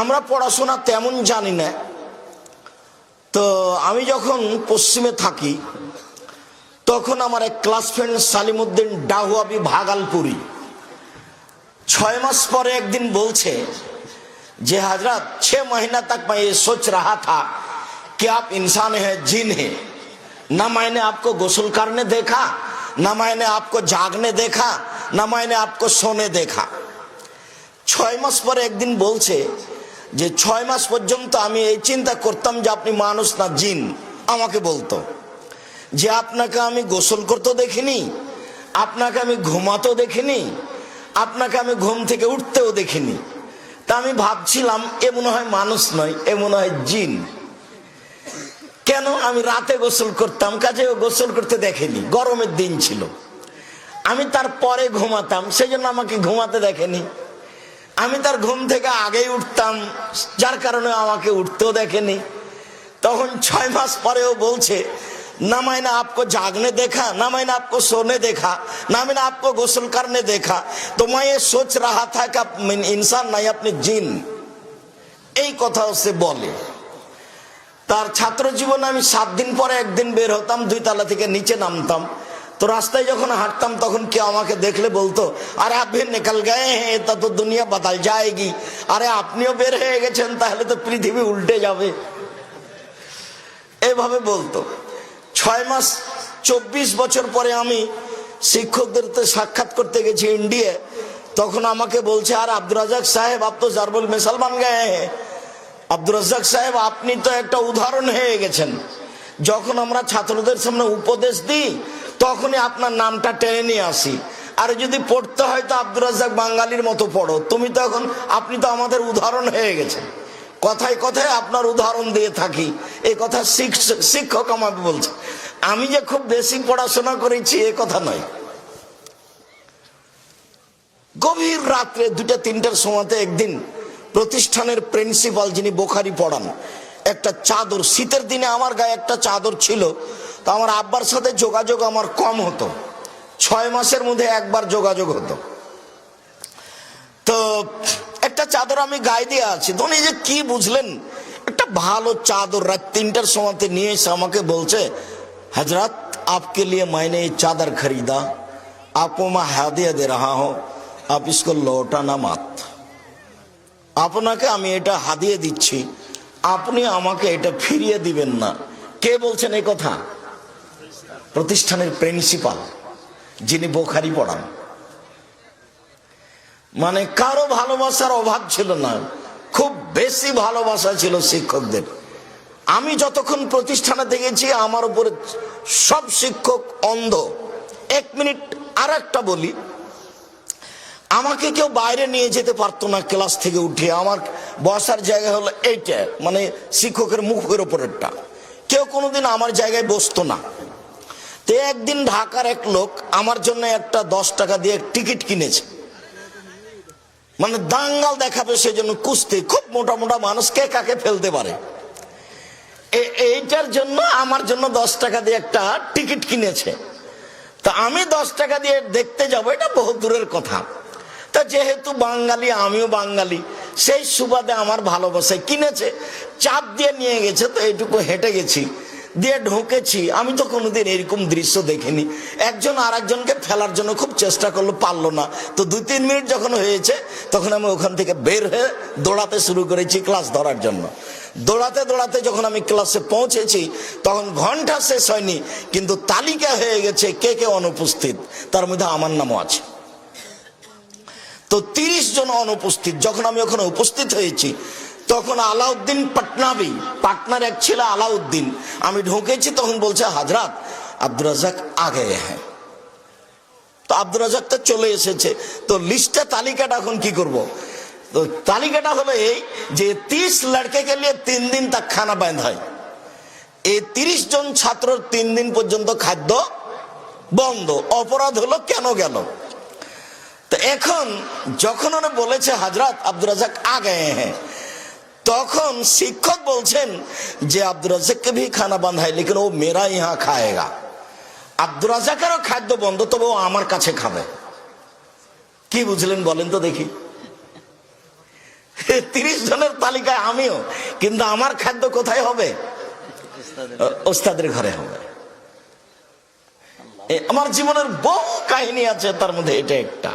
আমরা পড়াশোনা তেমন জানি না তো আমি যখন পশ্চিমে থাকি তখন আমার এক ক্লাস ফ্রেন্ড সালিমুদ্দিন ডাহুয়াবি ভাগালপুরি ছয় মাস পরে একদিন বলছে যে हजरत छह महीना तक मैं ये सोच रहा था कि आप इंसान है जिन है न मैंने आपको गुसल करने देखा न मैंने आपको जागने देखा न मैंने आपको सोने देखा ছয় মাস পরে একদিন বলছে যে ছয় মাস পর্যন্ত আমি এই চিন্তা করতাম যে আপনি মানুষ না, জিন। আমাকে বলতো। যে আপনাকে আমি গোসল করতেও দেখিনি, আপনাকে আমি ঘুমাতেও দেখিনি, আপনাকে আমি ঘুম থেকে উঠতেও দেখিনি। তা আমি ভাবছিলাম, এ মনে হয় মানুষ নয়, এ মনে হয় জিন। কেন আমি রাতে গোসল করতাম, কাজে গোসল করতে দেখেনি, গরমের দিন ছিল। আমি তার পরে ঘুমাতাম, সেই জন্য আমাকে ঘুমাতে দেখেনি। আমি তার ঘুম থেকে আগেই উঠতাম যার কারণে আমাকে উঠতেও দেখেনি তখন ছয় মাস পরেও বলছে ना मैंने आपको जागने देखा ना मैंने आपको सोने देखा ना मैंने आपको गोसल करने देखा तो मैं ये सोच रहा था कि आप इंसान नहीं अपने জিন এই কথা সে বলে তার ছাত্র জীবনে আমি সাত দিন পরে একদিন বের হতাম দুই তালা থেকে নিচে নামতাম তো রাস্তায় যখন হাঁটতাম, তখন কেউ আমাকে দেখলে বলতো, আরে আপনি নিকাল গায়ে হ্যাঁ তা তো দুনিয়া বদল যায়গি। আরে আপনিও বের হয়ে গেছেন, তাহলে তো পৃথিবী উল্টে যাবে। এভাবে বলতো। ছয় মাস, চব্বিশ বছর পরে আমি শিক্ষকদের সাক্ষাৎ করতে গেছি ইন্ডিয়া। তখন আমাকে বলছে, আর আব্দুর রাজাক সাহেব, আপ তো জারবুল মেসালমান গায়ে আব্দুর রাজাক সাহেব, আপনি তো একটা উদাহরণ হয়ে গেছেন। যখন আমরা ছাত্রদের সামনে উপদেশ দিই তখনই আপনার নামটা টেনে নিয়ে আসি। আর যদি পড়তে হয় তো আব্দুর রাজাক বাঙালির মতো পড়ো। তুমি তো এখন, আপনি তো আমাদের উদাহরণ হয়ে গেছেন। কথায় কথায় আপনার উদাহরণ দিয়ে থাকি। এই কথা শিক্ষক আমাকে বলছে। আমি যে খুব বেশি পড়াশোনা করেছি এ কথা নয়। গভীর রাত্রে দুটা তিনটার সময়তে একদিন প্রতিষ্ঠানের প্রিন্সিপাল যিনি বোখারি পড়ান, একটা চাদর, শীতের দিনে আমার গায়ে একটা চাদর ছিল তো আমার আব্বার সাথে যোগাযোগ আমার কম হতো ছয় মাসের মধ্যে একবার যোগাযোগ হতো তো একটা চাদর আমি গায়ে দিয়ে আছি তো উনি যে কি বুঝলেন একটা ভালো চাদর রাত তিনটার সময়তে নিয়ে এসে আমাকে বলছে हजरत आपके लिए मैंने ये चादर खरीदा आपको मैं हादिया दे रहा हूं आप इसको लौटाना मत আপনাকে আমি এটা হাদিয়ে দিচ্ছি আপনি আমাকে এটা ফিরিয়ে দিবেন না কে বলছেন এই কথা প্রতিষ্ঠানের প্রিন্সিপাল, যিনি বোখারি পড়ান। মানে কারও ভালোবাসার অভাব ছিল না, খুব বেশি ভালোবাসা ছিল শিক্ষকদের। আমি যতক্ষণ প্রতিষ্ঠানে দেখেছি, আমার উপরে সব শিক্ষক অন্ধ। এক মিনিট আর একটা বলি, আমাকে কেউ বাইরে নিয়ে যেতে পারতো না ক্লাস থেকে উঠে। আমার বসার জায়গা হলো এইটা মানে শিক্ষকের মুখের ওপরেরটা কেউ কোনোদিন আমার জায়গায় বসতো না। তো একদিন ঢাকার এক লোক আমার জন্য একটা দশ টাকা দিয়ে টিকিট কিনেছে। মানে দাঙ্গাল দেখাবে সেজন্য কুস্তি। খুব মোটা মোটা মানুষ, কে কাকে ফেলতে পারে? এইটার জন্য আমার জন্য দশ টাকা দিয়ে একটা টিকিট কিনেছে। তা আমি দশ টাকা দিয়ে দেখতে যাব, এটা বহু দূরের কথা। তা যেহেতু বাঙালি, আমিও বাঙালি, সেই সুবাদে আমার ভালোবাসায় কিনেছে, চাপ দিয়ে নিয়ে গেছে, তো এইটুকু হেঁটে গেছি। দিয়ে ঢুকেছি। আমি তো কোনোদিন এরকম দৃশ্য দেখিনি। একজন আর একজনকে ফেলার জন্য খুব চেষ্টা করল, পারল না। তো দুই তিন মিনিট যখন হয়েছে, তখন আমি ওখান থেকে বের হয়ে দৌড়াতে শুরু করেছি ক্লাস ধরার জন্য। দৌড়াতে দৌড়াতে যখন আমি ক্লাসে পৌঁছেছি, তখন ঘণ্টা শেষ হয়নি, কিন্তু তালিকা হয়ে গেছে কে কে অনুপস্থিত। তার মধ্যে আমার নামও আছে। তো তিরিশ জন অনুপস্থিত। যখন আমি ওখানে উপস্থিত হয়েছি তখন আলাউদ্দিন পাটনাবি, পাটনার এক ছিল আলাউদ্দিন। আমি ঢুকেছি, তখন বলছে, হাজরাত, আব্দুর রাজাক আগে হ্যাঁ। তো আব্দুর রাজাক তো চলে এসেছে। তো লিস্টে তালিকাটা এখন কি করব? তো তালিকাটা হলো এই যে, তিরিশ লড়কে কে লিয়ে তিন দিন তাক খানা বাঁধ হয়। এই তিরিশ জন ছাত্রর তিন দিন পর্যন্ত খাদ্য বন্ধ। অপরাধ হলো কেন গেল? তো এখন যখন ওরা বলেছে, হাজরাত, আব্দুর রাজাক আগে হ্যাঁ। তখন শিক্ষক বলছেন যে আব্দুল রাজাককে ভি খানা বান্ধায়, লেকিন ও মেরা ইহা খায়েগা। আব্দুল রাজাকেরও খাদ্য বন্ধ, তবে ও আমার কাছে খাবে। কি বুঝলেন বলেন তো দেখি। তিরিশ জনের তালিকায় আমিও, কিন্তু আমার খাদ্য কোথায় হবে? ওস্তাদের ঘরে হবে। আমার জীবনের বহু কাহিনী আছে, তার মধ্যে এটা একটা।